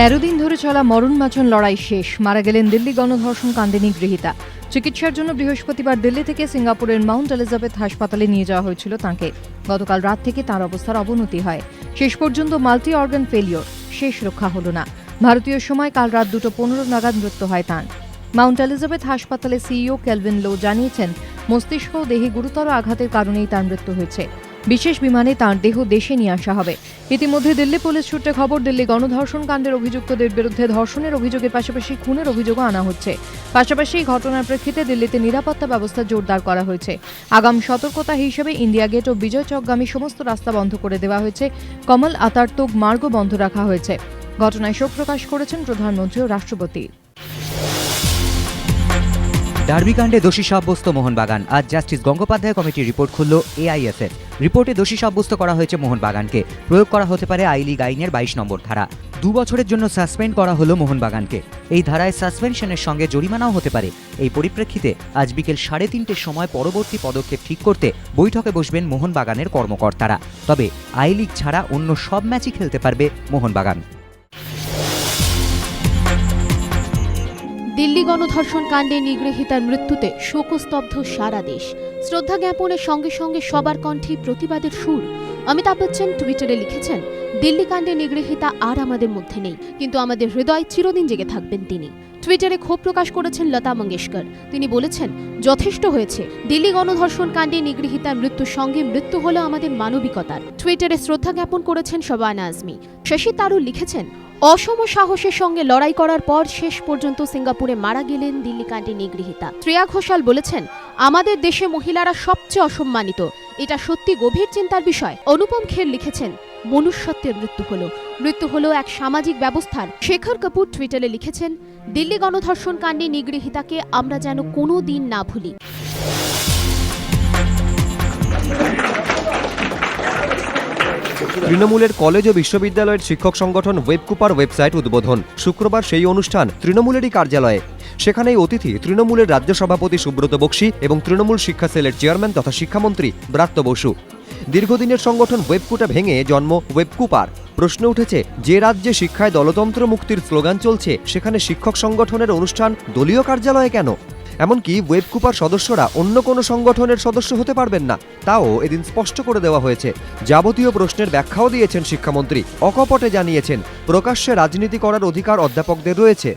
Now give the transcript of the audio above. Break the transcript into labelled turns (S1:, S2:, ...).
S1: তেরো দিন ধরে চলা মরণ মাচন লড়াই শেষ। মারা গেলেন দিল্লি গণধর্ষণ কাণ্ডে গৃহীতা। চিকিৎসার জন্য বৃহস্পতিবার দিল্লি থেকে সিঙ্গাপুরের মাউন্ট এলিজাবেথ হাসপাতালে নিয়ে যাওয়া হয়েছিল তাঁকে। গতকাল রাত থেকে তার অবস্থার অবনতি হয়। শেষ পর্যন্ত মাল্টি অর্গান ফেলিওর, শেষ রক্ষা হল না। ভারতীয় সময় কাল রাত দুটো পনেরো নাগাদ মৃত্যু হয় তাঁর। মাউন্ট এলিজাবেথ হাসপাতালে সিইও কেলভিন লো জানিয়েছেন, মস্তিষ্ক দেহে গুরুতর আঘাতের কারণেই তার মৃত্যু হয়েছে। বিশেষ বিমানে তাঁর দেহ দেশে নিয়ে আসা হবে। ইতিমধ্যে দিল্লি পুলিশ সূত্রে খবর, দিল্লি গণধর্ষণ কাণ্ডের অভিযুক্তদের বিরুদ্ধে ধর্ষণের অভিযোগের পাশাপাশি খুনের অভিযোগও আনা হচ্ছে। পাশাপাশি এই ঘটনার প্রেক্ষিতে দিল্লিতে নিরাপত্তা ব্যবস্থা জোরদার করা হয়েছে। আগাম সতর্কতা হিসেবে ইন্ডিয়া গেট ও বিজয় চকগামী সমস্ত রাস্তা বন্ধ করে দেওয়া হয়েছে। কমল আতার্তক মার্গ বন্ধ রাখা হয়েছে। ঘটনায় শোক প্রকাশ করেছেন প্রধানমন্ত্রী ও রাষ্ট্রপতি।
S2: ডার্বিকাণ্ডে দোষী সাব্যস্ত মোহনবাগান। আজ জাস্টিস গঙ্গোপাধ্যায় কমিটির রিপোর্ট খুলল এআইএসএফ। রিপোর্টে দোষী সাব্যস্ত করা হয়েছে মোহনবাগানকে। প্রয়োগ করা হতে পারে আই লিগ আইনের বাইশ নম্বর ধারা। দু বছরের জন্য সাসপেন্ড করা হলো মোহনবাগানকে। এই ধারায় সাসপেনশনের সঙ্গে জরিমানাও হতে পারে। এই পরিপ্রেক্ষিতে আজ বিকেল সাড়ে তিনটের সময় পরবর্তী পদক্ষেপ ঠিক করতে বৈঠকে বসবেন মোহনবাগানের কর্মকর্তারা। তবে আই লিগ ছাড়া অন্য সব ম্যাচই খেলতে পারবে মোহনবাগান।
S3: দিল্লি গণধর্ষণ কাণ্ডে নিগৃহীতার মৃত্যুতে শোকস্তব্ধ সারা দেশ। শ্রদ্ধা জ্ঞাপনের সঙ্গে সঙ্গে সবার কণ্ঠে প্রতিবাদের সুর। অমিতাভ বচ্চন টুইটারে লিখেছেন, দিল্লি কাণ্ডে নিগৃহীতা আর আমাদের মধ্যে নেই, কিন্তু আমাদের হৃদয় চিরদিন জেগে থাকবেন তিনি। টুইটারে ক্ষোভ প্রকাশ করেছেন লতা মঙ্গেশকর। তিনি বলেছেন, যথেষ্ট হয়েছে, দিল্লি গণধর্ষণ কাণ্ডে নিগৃহীতার মৃত্যুর সঙ্গে মৃত্যু হলো আমাদের মানবিকতার। টুইটারে শ্রদ্ধা জ্ঞাপন করেছেন শবানা আজমি। শশী তারুর লিখেছেন অসম সাহসের সঙ্গে লড়াই করার পর শেষ পর্যন্ত সিঙ্গাপুরে মারা গেলেন দিল্লি কাণ্ডে নিগৃহীতা। শ্রেয়া ঘোষাল বলেছেন, আমাদের দেশে মহিলারা সবচেয়ে অসম্মানিত। এটা সত্যি গভীর চিন্তার বিষয়। অনুপম খের লিখেছেন, মনুষ্যত্বের মৃত্যু হলো। মৃত্যু হলো এক সামাজিক ব্যবস্থার। শেখর কাপুর টুইটারে লিখেছেন, দিল্লি গণধর্ষণ কাণ্ডে নিগৃহীতাকে আমরা যেন কোনো দিন না ভুলি।
S4: তৃণমূলের কলেজ ও বিশ্ববিদ্যালয়ের শিক্ষক সংগঠন ওয়েবকুপার ওয়েবসাইট উদ্বোধন শুক্রবার সেই অনুষ্ঠান তৃণমূলেরই কার্যালয়ে। সেখানেই অতিথি তৃণমূলের রাজ্য সভাপতি সুব্রত বক্সি এবং তৃণমূল শিক্ষা সেলের চেয়ারম্যান তথা শিক্ষামন্ত্রী ব্রাত্য বসু। দীর্ঘদিনের সংগঠন ওয়েবকুটা ভেঙে জন্ম ওয়েবকুপার। প্রশ্ন উঠেছে, যে রাজ্যে শিক্ষায় দলতন্ত্র মুক্তির স্লোগান চলছে, সেখানে শিক্ষক সংগঠনের অনুষ্ঠান দলীয় কার্যালয়ে কেন? এমনকি ওয়েবকুপার সদস্যরা অন্য কোনো সংগঠনের সদস্য হতে পারবেন না। তাও এদিন স্পষ্ট করে দেওয়া হয়েছে। যাবতীয় প্রশ্নের ব্যাখ্যাও দিয়েছেন শিক্ষামন্ত্রী। অকপটে জানিয়েছেন, প্রকাশ্যে রাজনীতি করার অধিকার অধ্যাপকদের রয়েছে।